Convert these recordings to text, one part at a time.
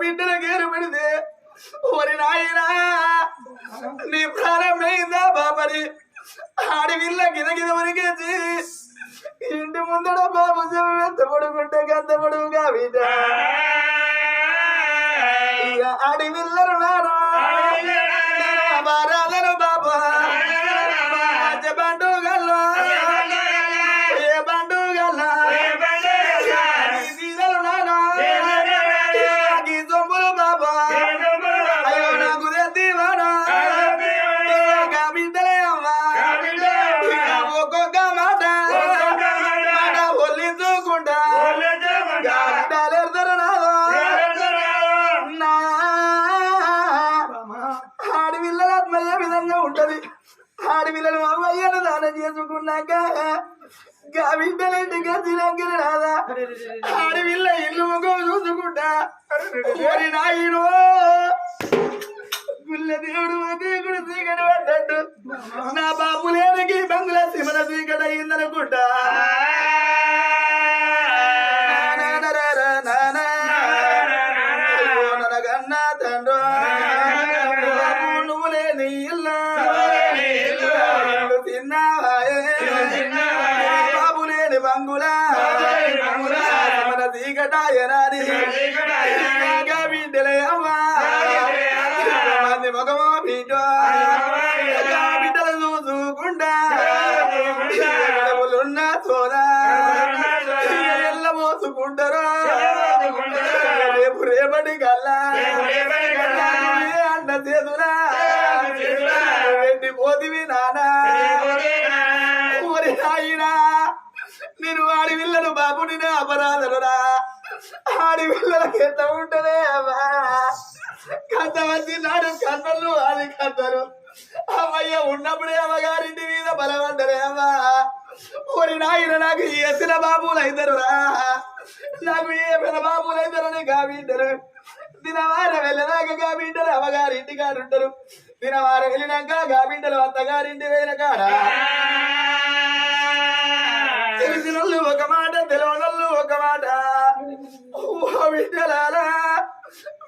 బిడ్డల గేరు పెడితే మరి నాయనా నీ ప్రారంభమైందా బాబరి ఆడవిల్ల గిదగిద వరకేసి ఇంటి ముందడ బాబు ఎంత పొడుగుంటే గంత పొడుగుగా బిడ్డ ఆడవిల్లరు నారా బాబా. రాదా ఇల్లు ముఖం చూసుకుంటా. ఓరి నాయనో. ఆడి పిల్లలకి ఎంత ఉంటదే అమ్మా? కంతమంది నాడు కన్నలు అది కద్దరు అమ్మయ్య ఉన్నప్పుడే అమ్మగారింటి మీద బలవండరే అమ్మా. ఓరి నాయన నాకు ఎసిన బాబులు అయితరురా నాకు ఏ పెద్ద బాబులు అయితరని కాబిడ్డరు దినవార వెళ్ళదాకా కాబిడ్డలు అమ్మగారింటి కాడుంటారు దినవార వెళ్ళినాక కాబిడ్డలు అత్తగారింటి వేల కాడ తెలిసినోళ్ళు ఒక మాట ఓ బిడ్డలారా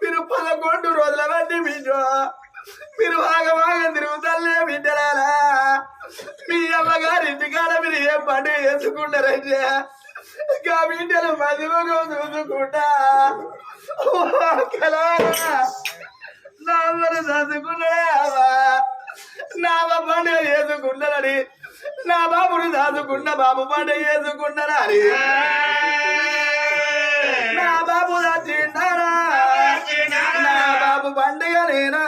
మీరు పదకొండు రోజుల మంది బిడ్డ మీరు బాగా బాగా తిరుగుతలే బిడ్డలారా మీ అమ్మగారి ఇంటికాడ మీరు ఏం పండుగ చేసుకుంటారంటే ఇంకా బిడ్డలు మధ్య చూసుకుంటా. నా మరి చదువుకున్నాడే నా పండుగ చేసుకున్నారని నా బాబుని దాచుకున్న బాబు పండుగ చేసుకున్నారని నా బాబు దాచిండారా నా బాబు పండుగ నేనా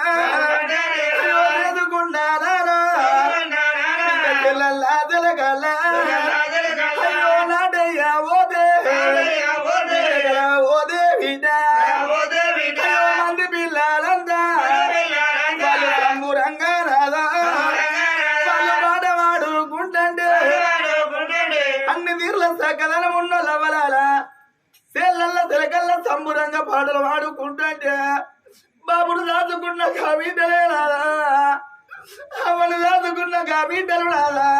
కవితలే రాదా అవను దాచుకున్న రాదా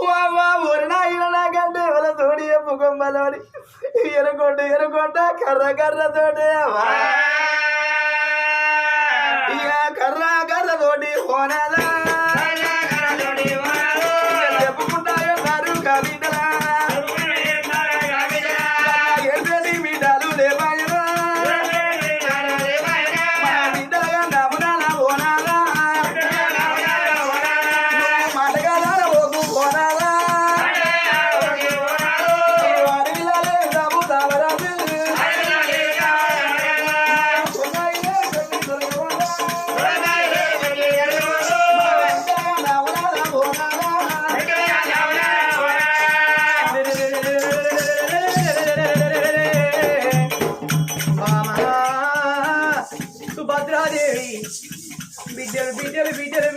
వావా ఊరి నాయన నాకంటే ఎవరి తోడి ఎప్పుకొమ్మలోని ఎరుకొండ ఎరుకొండ కర్ర కర్ర కర్ర కర్ర తోటి పోనాదా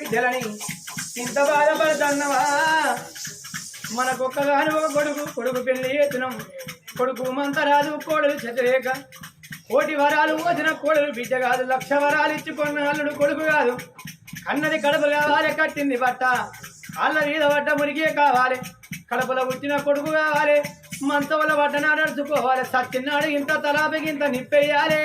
బిడ్డలని ఇంత బాధపడుతున్నవా మనకొక్కగాను ఒక కొడుకు కొడుకు పెళ్ళి చేతున్నాం కొడుకు మంతరాదు కోడలు చతురేక కోటి వరాలు వచ్చిన కోడలు బిడ్డ కాదు లక్ష వరాలు ఇచ్చుకున్న అల్లుడు కొడుకు కాదు. కన్నది కడుపు కావాలి కట్టింది బట్ట. అల్ల మీద బట్ట మురిగే కావాలి. కడపలో పుట్టిన కొడుకు కావాలి. మంచవల పడ్డ నడుచుకోవాలి. సచ్చినాడు ఇంత తలాపికి ఇంత నిప్పేయాలి.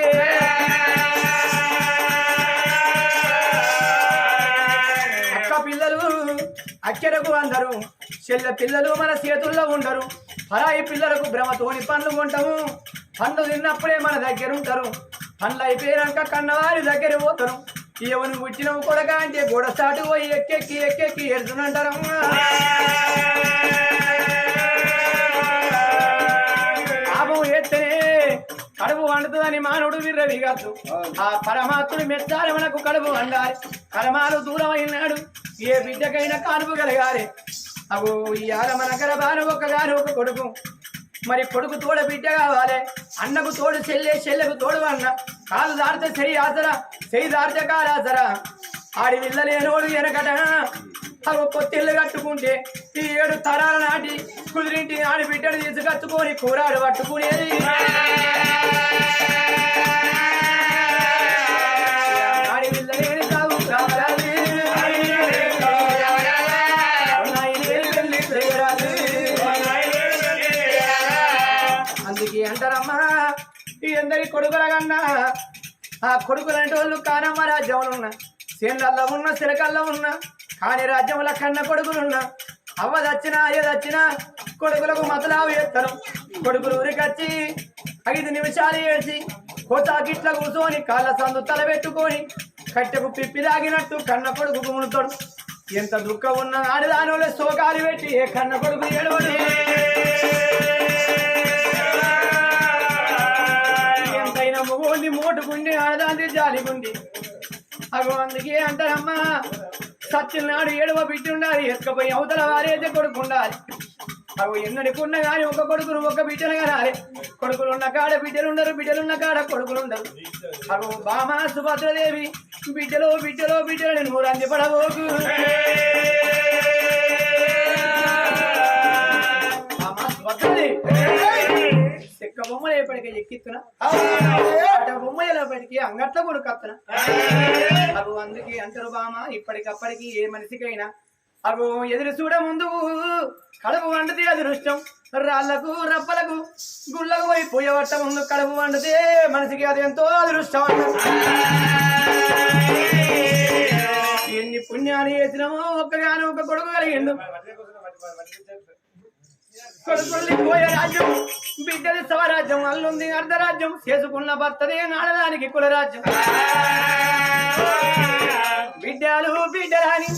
అక్కెరకు అందరు చెల్ల పిల్లలు మన చేతుల్లో ఉండరు. పరాయి పిల్లలకు భ్రమతోని పండ్లు కొంటాము. పండ్లు తిన్నప్పుడే మన దగ్గర ఉంటారు పండ్లు అయిపోయాక కన్నవారి దగ్గర పోతారు. ఎవరు పుట్టినవు కొడక అంటే గోడ సాటు పోయి ఎక్కెక్కి ఎక్కెక్కి ఎడుతున్నంటారమ్మా పాపం ఎత్తనే కడుపు వండుతుందని మానవుడు విర్రవిగద్దు. ఆ పరమాత్ముడు మెచ్చాలి మనకు కడుపు వండాలి. కరమాలు దూరం అయినాడు ఏ బిడ్డకైనా కానుపు కలగాలి అవు ఇవాళ మన గరబాను ఒక్కగాను ఒక కొడుకు. మరి కొడుకు తోడ బిడ్డ కావాలి. అన్నకు తోడు చెల్లె చెల్లెకు తోడు అన్న. కాలు దారితే చెయ్యి ఆసరా చెయ్యి దారితే కాలు ఆసరా. ఆడి విల్లలేనోడు వెనకట. అవు కొత్తిల్లు కట్టుకుంటే ఈ ఏడు తరాల నాటి కుదిరింటి ఆడి బిడ్డను తీసుకచ్చుకొని కూరాడు పట్టుకునేది. ఆ కొడుకులంటే వాళ్ళు కానమ్మ రాజ్యంలో ఉన్న. సేనల్లో ఉన్న సిరకల్లో ఉన్న. కాని రాజ్యంలో కన్న కొడుకులున్నా అవ్వ దచ్చినా అయ్య దచ్చినా కొడుకులకు మతలావు చేస్తారు కొడుకులు ఊరికొచ్చి ఐదు నిమిషాలు ఏడ్చి కోతాకిట్ల కూర్చొని కాళ్ళ సందు తల పెట్టుకొని కట్టెకు పిప్పి తాగినట్టు కన్న కొడుకు గుముడుతాడు ఎంత దుఃఖం ఉన్న ఆడదానిలో శోకాలు పెట్టి ఏ కన్న కొడుకు ఏడవడే. మోటుకుండి ఆడదాంది జాలిగుండి అగో అందుకే అంటారమ్మా సత్యనాడు ఏడవ బిడ్డ ఉండాలి ఎత్తుకపోయి అవతల వారైతే కొడుకు ఉండాలి. అవి ఎన్నడికున్న కానీ ఒక కొడుకును ఒక బిడ్డను కనాలి. కొడుకులు ఉన్న కాడ బిడ్డలు ఉండరు బిడ్డలున్న కాడ కొడుకులు ఉండరు. అగో బామా సుభద్రదేవి బిడ్డలో బిడ్డలో బిడ్డలు నువ్వు రంది పడబోకు. బామా సుభద్రదేవి. చెక్క బొమ్మలు ఎప్పటికీ ఎక్కిస్తున్నా అట బొమ్మ ఎలాపటికి అంగట్ల కొనుకత్తున్నా అగు అందుకే అంటారు బామ ఇప్పటికప్పటికి ఏ మనిషికైనా. అగు ఎదురు చూడ ముందు కడుపు వండితే అదృష్టం. రాళ్ళకు రప్పలకు గుళ్ళకు పోయి పోయవట్ట ముందు కడుపు వండితే మనిషికి అది ఎంతో అదృష్టం ఎన్ని పుణ్యాలు చేసినామో ఒక్కగాను ఒక కొడుకు కలిగిండు. కొడుకుల్ని పోయే రాజ్యం బిడ్డది స్వరాజ్యం అల్లుంది అర్ధరాజ్యం చేసుకున్న భర్తదే నాడదానికి కులరాజ్యం బిడ్డలు బిడ్డలని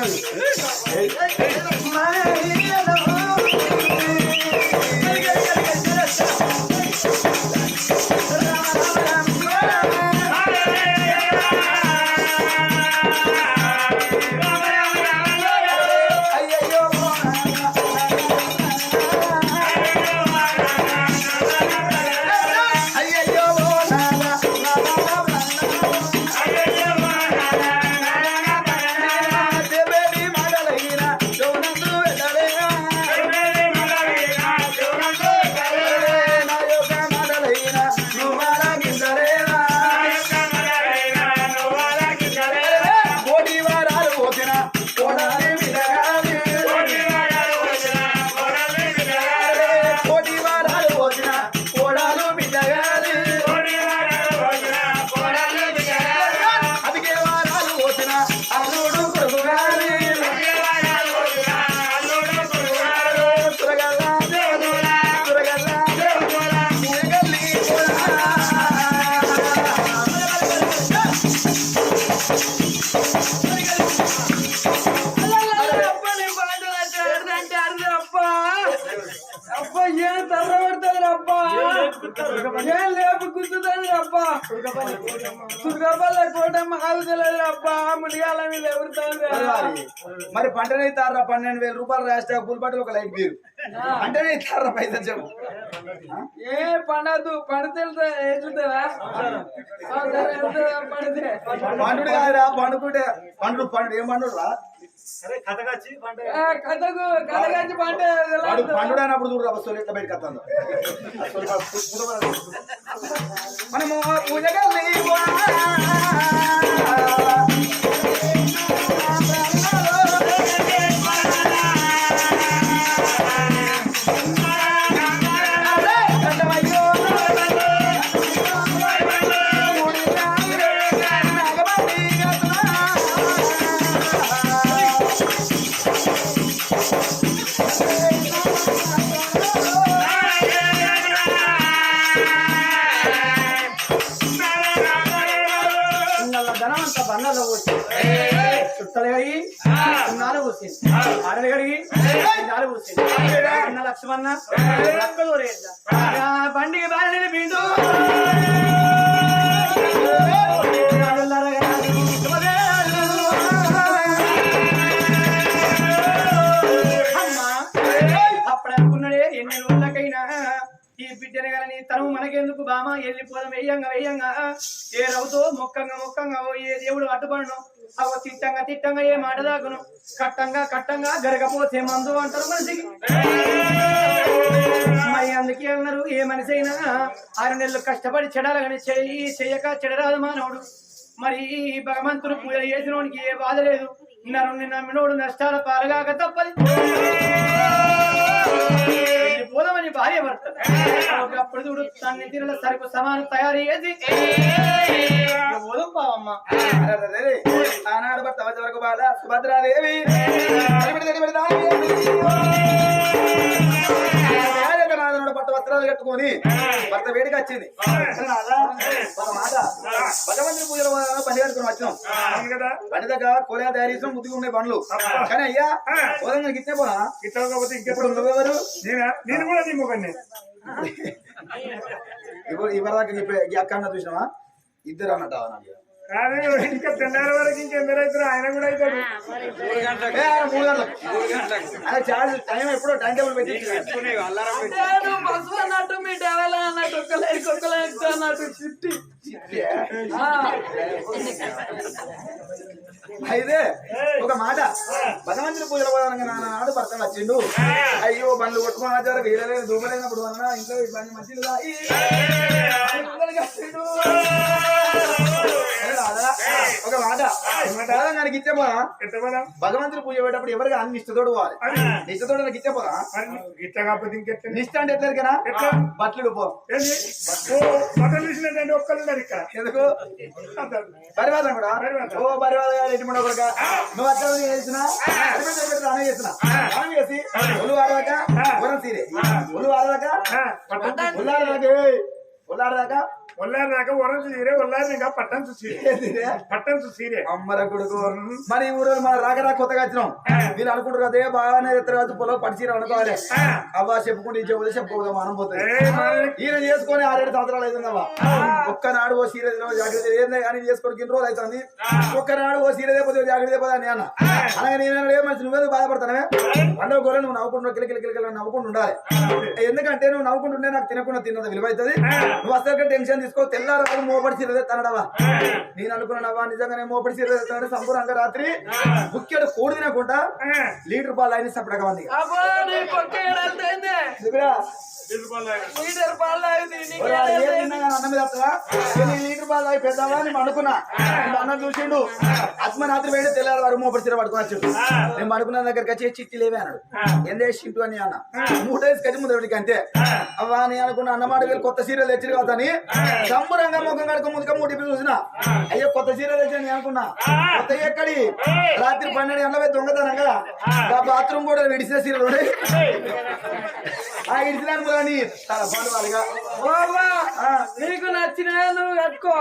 하면 అబ్బా. దుర్గపల్ల కోటమ్మ కాదు అబ్బా. మునిగాల మీద మరి వారి. మరి పన్నెండు వేల రూపాయలు రాస్తే పూల ఒక లైట్ బీరు అంటేనే ఇస్తారా పైసలు చెప్పు. ఏ పండదు పడితే ఎట్లుంటుందా పడితే పండుడు కాదురా పండుకుంటే పండు పండు ఏం పండు. రా ఏ, కథకు కథ కంచి పంట వాడు పండుడు అయినప్పుడు చూడు వస్తువులు ఎట్లా బయటకు వస్తుందో. మనము పూజగా లక్ష్మణ రక్కలు రేట్ల మొక్కంగా మొక్కంగా ఓ ఏ దేవుడు అడ్డుపడను. అవ తిట్టంగా తిట్టంగా ఏ మాట దాగును. కట్టంగా కట్టంగా గరగపోతే మందు అంటారు మనిషికి. మరి అందుకే అన్నారు ఏ మనిషి అయినా ఆరు నెలలు కష్టపడి చెడాలి కానీ చెయ్యి చెయ్యక చెడరాదు మానవుడు. మరి భగవంతుడు పూజ చేసినోడికి ఏ బాధ లేదు. నరుణ్ణి నమ్మినోడు నష్టాల పాలగాక తప్పది. పోదామని భార్య భర్త అప్పుడు చూడు తన్ని తినల సరుకు సమానం తయారు చేసి పోదాం పావమ్మ ఆనాడు భర్త వచ్చే వరకు బాధ సుభద్రాదేవి వస్త్రాలు కట్టుకొని భర్త వేడికి వచ్చింది. భగవంతుని పూజలో పని కట్టుకుని వచ్చినాం బండి దగ్గర కోలా తయారు చేసిన ముద్దుగా ఉన్నాయి బండ్లు. కానీ అయ్యా పోదంగా గిట్టే పోనా? ఇట్లా కాకపోతే ఇంకా ఇప్పుడు నువ్వెవరు? నేనా? కూడా నీ మొగన్ని. ఇప్పుడు ఇవరిదాకా నీ పే- ఈ అక్క అన్న చూసినావా? ఇద్దరు అన్నట్టు ఇంకా తెల్లారి వరకు ఇంకెందరు అవుతారు ఆయన కూడా అవుతాడు చార్జ్ టైం ఎప్పుడో టైం టేబుల్ పెట్టి అన్నట్టు మీ డెవల అన్నట్టు ఒక్కలేరు ఒక్కలేరు అన్నట్టు చిట్టి. అయితే ఒక మాట. భగవంతుని పూజలు పోదానికి నాన్న నాడు భర్త వచ్చిండు అయ్యో బండ్లు కొట్టుకుని ఆచారు వీరలేదు దూపలేనప్పుడు అన్న ఇంట్లో ఇబ్బంది మంచిది? ఒక మాట. పోదానికి ఇచ్చే పోదా? ఎట్టబడా భగవంతుని పూజ పెట్టేటప్పుడు ఎవరికి అన్ని నిష్ఠతోడు పోవాలి. నిష్ఠతోడు ఇచ్చే పోదా ఇట్లా కాకపోతే ఇంకెట్లా నిష్ఠ అంటే ఎట్లా? బట్టలు పో బట్టలు ఒక్కళ్ళు ఇక్కడ ఎందుకు? పరివాదం కూడా. ఓ పరివాదం గారు కొడుకా. నువ్వు అట్లా చేసిన చేసిన రాని చేసి ఒళ్ళు ఏయ్, ఒళ్ళు ఆడదాకా ఒల్లారి దాకా వరం సీరే ఒల్లారి ఇంకా పట్టం సీరే అమ్మర కొడుకు. మరి ఈ ఊరు మన రాక రాక కొత్తగా వచ్చినాం. వీళ్ళు అనుకుంటారు అదే బాగానే ఎత్తరు కాదు పొలం పడిచీర అనుకోవాలి అవ్వా చెప్పుకుంటే ఈ చెప్పుకుంటే చెప్పుకోదాం మనం పోతుంది. మరి? ఈయన చేసుకొని ఆరేడు సంవత్సరాలు అవుతుందమ్మా ఒక్కనాడు ఓ సీర జాగ్రత్త ఏందే కానీ చేసుకొని గిన్ని రోజులు అవుతుంది. ఒక్కనాడు ఓ సీర లేకపోతే జాగ్రత్త లేకపోతే అని అన్న. అలాగే నేను ఏ మనిషి నువ్వేదో బాధపడతానవే? పండుగ కూడా నువ్వు నవ్వుకుంటూ కిలకిల కిలకిల నవ్వుకుంటూ ఉండాలి. ఎందుకంటే నువ్వు నవ్వుకుంటుంటే నాకు తినకుండా తిన్నది విలువ అవుతుంది. నువ్వు అసలు టెన్షన్ తీసుకో తెల్లారు మోపడి సీర తనడవా? నేను అనుకున్నావా నిజంగానే మోపడి సీర తెస్తానని సంపూర్ణంగా రాత్రి. ముఖ్యుడు కోడి తినకుండా లీటర్ పాలు అయిన సపడగా ఉంది? లీటర్ పాలు తాగి పెద్దావా అని నేను అనుకున్నా. నేను అన్నం చూసిండు. అత్మరాత్రి వేడి తెల్లారి వారు మోపడి చీర పట్టుకొని వచ్చాడు. నేను అనుకున్న దగ్గరికి వచ్చి చిట్టి లేవే అన్నాడు. ఎందే చింటూ అని అన్న. మూడు వేసి కట్టి ముందు అంతే. అవ్వా నేను అనుకున్న అన్నమాట వీళ్ళు కొత్త సీరియల్ తెచ్చి కాదని సంబరంగా ముఖం కడుక ముందుగా మూడు ఇప్పి చూసిన. అయ్యో కొత్త సీరియల్ తెచ్చి నేను అనుకున్నా. కొత్త ఎక్కడి? రాత్రి పన్నెండు గంటల పోయి దొంగతనంగా ఆ బాత్రూమ్ కూడా విడిసిన సీరియల్ ఉండే ఆ ఇడిచినాను కానీ నీకు నచ్చిన నువ్వు కట్టుకో.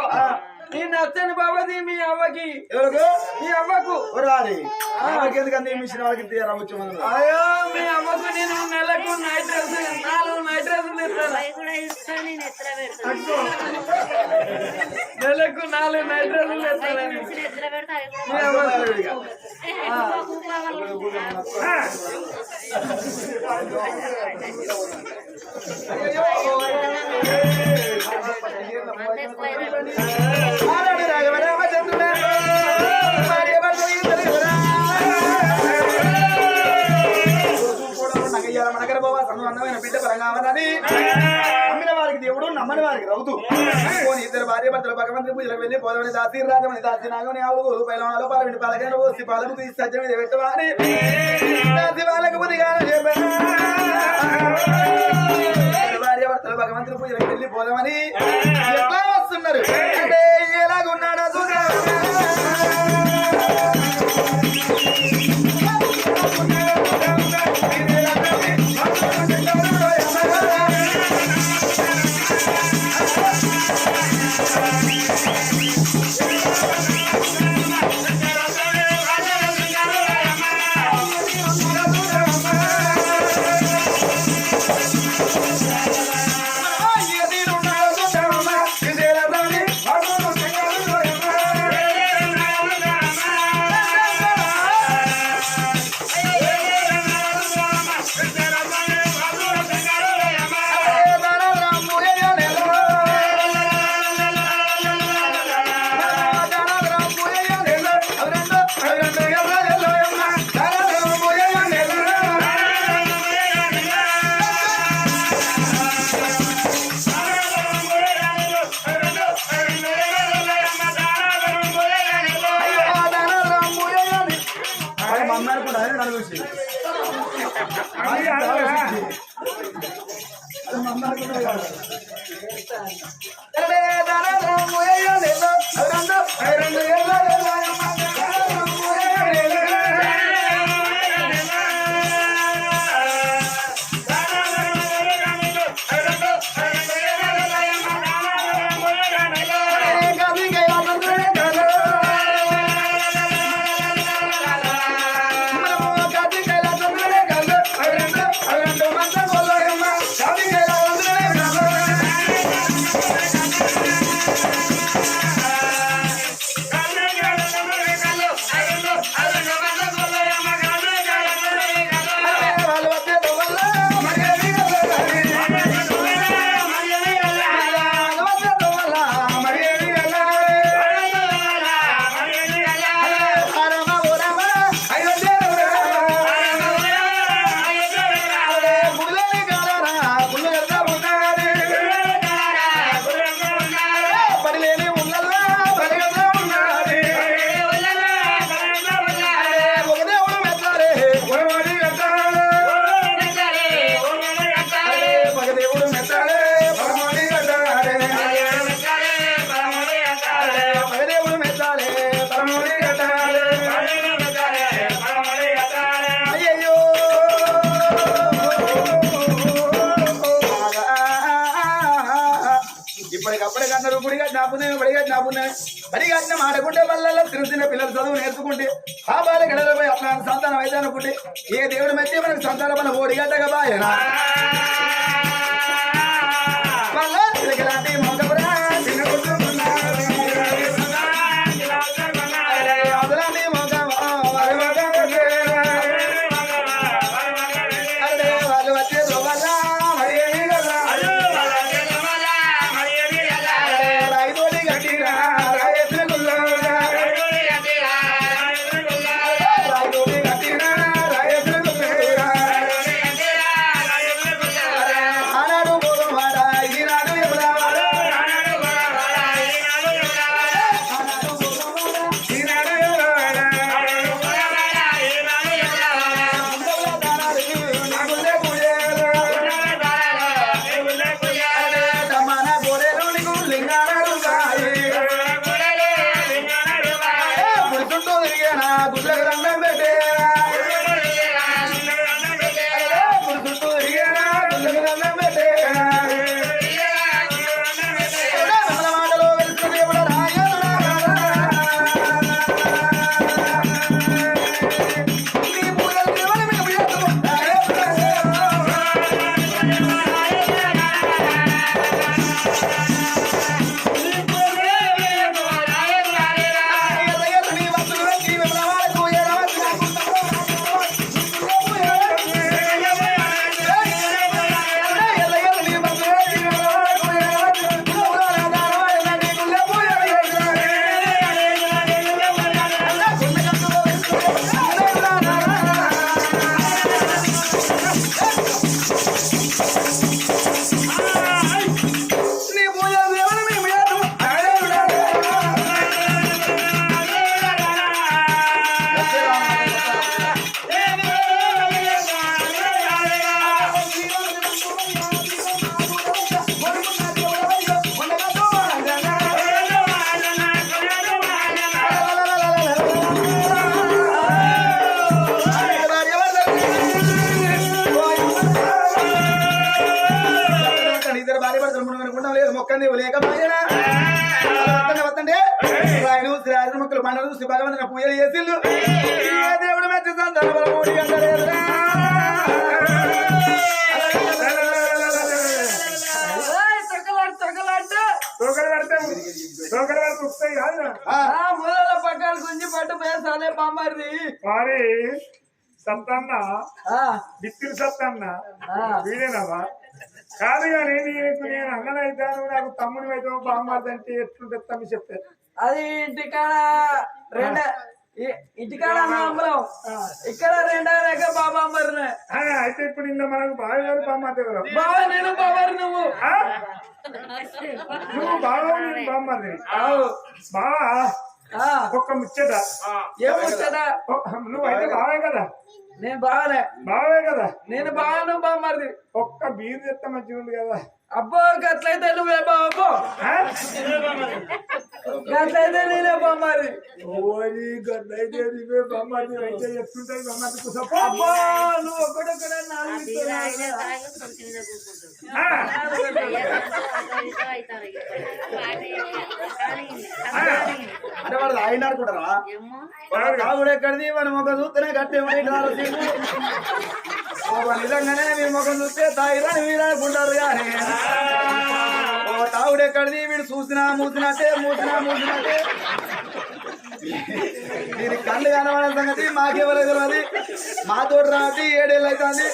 నీ నచ్చని బాబాది మీ అవ్వకి. ఎవరికి? మీ అవ్వకు. రాడి ఎందుకంటే మిషన్ వాళ్ళకి అయ్యో మీ అవ్వకు నేను నెలకు నైట్ డ్రెస్ నాలుగు నైట్ డ్రెస్ తెస్తాను. అవి కూడా ఇస్తాను నేను ఎత్తున పెడతాను అక్కో నెలకు నాలుగు నైట్ డ్రెస్సులు ఎత్తున నమ్మిన వారికి దేవుడు నమ్మని వారికి రౌతు ఇద్దరు భార్య భర్తలు భగవంతుని పూజలకు వెళ్ళి పోదవని దాసి రాజమని దాసి నాగమని ఆవులు పైలవాలో పాలవిడి పాలకైన పోసి పాలకు తీసి సత్యం మీద పెట్టవాని దాసి వాళ్ళకు బుద్ధిగా భార్య భర్తలు భగవంతుని పూజలకు వెళ్ళి పోదామని. వస్తున్నారు అంటే ఎలాగున్నాడో. బడిగా నాపునే బడిగా వల్ల చిన్న పిల్లలు చదువు నేర్చుకుంటే పాపాల గడలపై అట్లా సంతానం అయితే అనుకుంటే ఏ దేవుడు మధ్య మనకు సంతానం మన ఓడిగట్టగా బాయనా? మొక్కంది లేక బాయనా వత్తండి వత్తండి ఆయన శ్రీరాజ మొక్కలు మండలు శ్రీ భగవంతుని పూజలు దేవుడు మెచ్చి పక్కన గుంజి పట్టు పేసాలే మరి సత్తన్న బిత్తిరి సత్తన్న. వీడేనవా కాదు కానీ నీకు నేను అన్ననైతాను నాకు తమ్ముడు అయితే బామ్మదంటే ఎట్లుంటే తమ్మి చెప్తాను అది ఇంటికాడ రెండ ఇంటికాడ అమలం ఇక్కడ రెండో రేఖ బాబా అమ్మరినే ఆ, అయితే ఇప్పుడు ఇంత మనకు బాగా బామ్మది ఎవరు? బాబా నేను బాబారు నువ్వు? నువ్వు నేను బామ్మది బావా? ఒక్క ముచ్చట ఒ- నువ్వు అయితే బావే కదా? నేను బాగానే బావే కదా? నేను బాగాను బామ్మరిది ఒక్క బీరు తెస్తే మంచిగా ఉంది కదా? అబ్బో గట్లయితే నువ్వే బాబు? గట్లయితే నేనే బామ్మరి ఓరి గడ్డైతే నీవే బొమ్మది అయితే ఎట్లుంటది బొమ్మది కుసపో అబ్బో నువ్వు ఒకటొక్కడే. అంటే వాడు ఆయన అనుకుంటారా తాగుడు ఎక్కడిది? మన ముఖం చూస్తేనే గట్టి నిజంగానే మీ ముఖం చూస్తే తాగిరని మీరు అనుకుంటారు కానీ. ఓ తాగుడు వీడు చూసినా మూసినట్టే మూసినా మూసినట్టే. దీని కళ్ళు కనబడే సంగతి మాకెవరు తెలియదు మా తోడు రాసి ఏడేళ్ళు అవుతుంది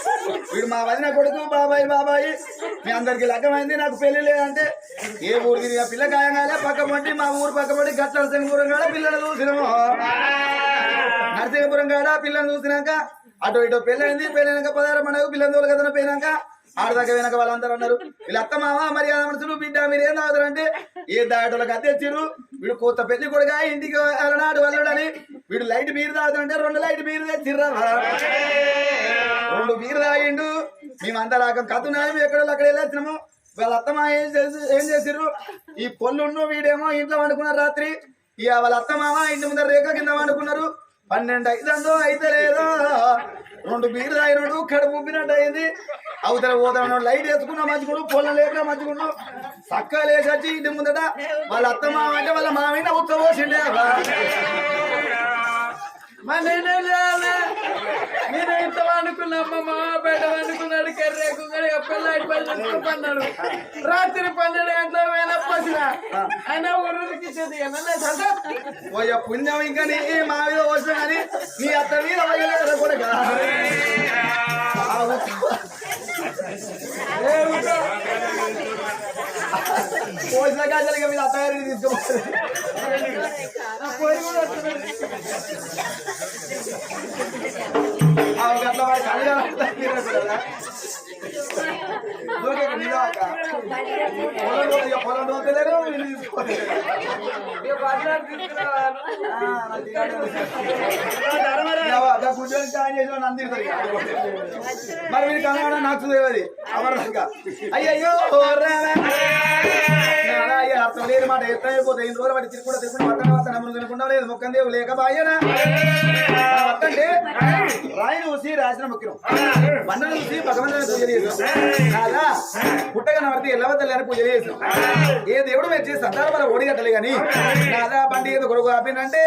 వీడు మా వదిన కొడుకు బాబాయ్ బాబాయి. మీ అందరికి లగ్గమైంది నాకు పెళ్ళి లేదంటే. ఏ ఊరు తిరిగి పిల్ల గాయంగాలే పక్క పట్టి మా ఊరు పక్క పంటి గట్ల సింగపురం కాడ పిల్లలు చూసినాము. నరసింహపురం కాడ పిల్లలు చూసినాక అటు ఇటు పెళ్ళైంది పెళ్ళైనాక పదహారు మనకు పిల్లలు తోలు కథన పోయినాక ఆడదాకా వెనక వాళ్ళందరూ అన్నారు వీళ్ళ అత్త మామ మరి మనుషులు బిడ్డ మీరు ఏం తాగుతారంటే ఏ దాటలకు అద్దెచ్చిరు వీడు కొత్త పెళ్ళి కొడుగా ఇంటికి అలనాడు వెళ్ళడని వీడు లైట్ మీరు తాగుతారంటే రెండు లైట్ మీరు తెచ్చిర్రా రెండు మీరు తాగిండు మేమంతా రాక కథనాలు ఎక్కడ అక్కడ వెళ్ళొచ్చినాము వాళ్ళ అత్తమ్మ ఏం చేసి ఏం చేసిర్రు? ఈ పొల్లుండు వీడేమో ఇంట్లో వండుకున్నారు రాత్రి ఇక వాళ్ళ అత్తమామ ఇంటి ముందర రేఖ కింద వండుకున్నారు. పన్నెండు ఐదందో అయితే లేదో రెండు బీరు తాగినాడు కడుపు ఉబ్బినట్టు అయింది. అవతల పోతాడు లైట్ వేసుకున్నా మంచుకుడు పొలం లేకుండా మంచుకుడు చక్కగా లేచి వచ్చి ఇంటి ముందట వాళ్ళ అత్తమామ అంటే వాళ్ళ మామిన ఉత్తపోసిండే మరి నేనేం నేను ఇంత అనుకున్నా మా మామ బయట వండుకున్నాడు కర్రే కుక్కడి పిల్లాడి పని అన్నాడు రాత్రి పన్నెండు గంటల వేల పసిన. అయినా ఊరికి పుణ్యం ఇంకా నీ మా మీద వచ్చిన కానీ నీ అత్త మీద కూడా పోసిన కాజలిగా మీద అత్తగారికి తీసుకోవాలి ఆ ఒక అట్లా వాడి కళ్ళు కనబడతాయి మీరు కూడా. దూకే ఇక్కడ నిలవక. పొలం వీళ్ళు. మరి వీడి కనబడ నాకు తెలియదు అమర్దాక అయ్యయ్యో అర్థం లేదు మాట ఎట్లా అయిపోతాయి ఇన్ని రోజులు వాడి తిరుగుకుంటా తిరుగుకుంటా వత్తన వత్తన అమరు తినకుండా లేదు. మొక్కం దేవు లేక బాయ్యనా వత్తండి రాయి చూసి రాసిన మొక్కినం బండను చూసి భగవంతుని పూజ చేసాం కాదా పుట్టగా నడితే ఎల్లవద్దలని పూజ చేసాం ఏ దేవుడు మెచ్చి సంతానం ఓడిగట్టలే కానీ కాదా బండి ఏదో కొడుకు ఆపినంటే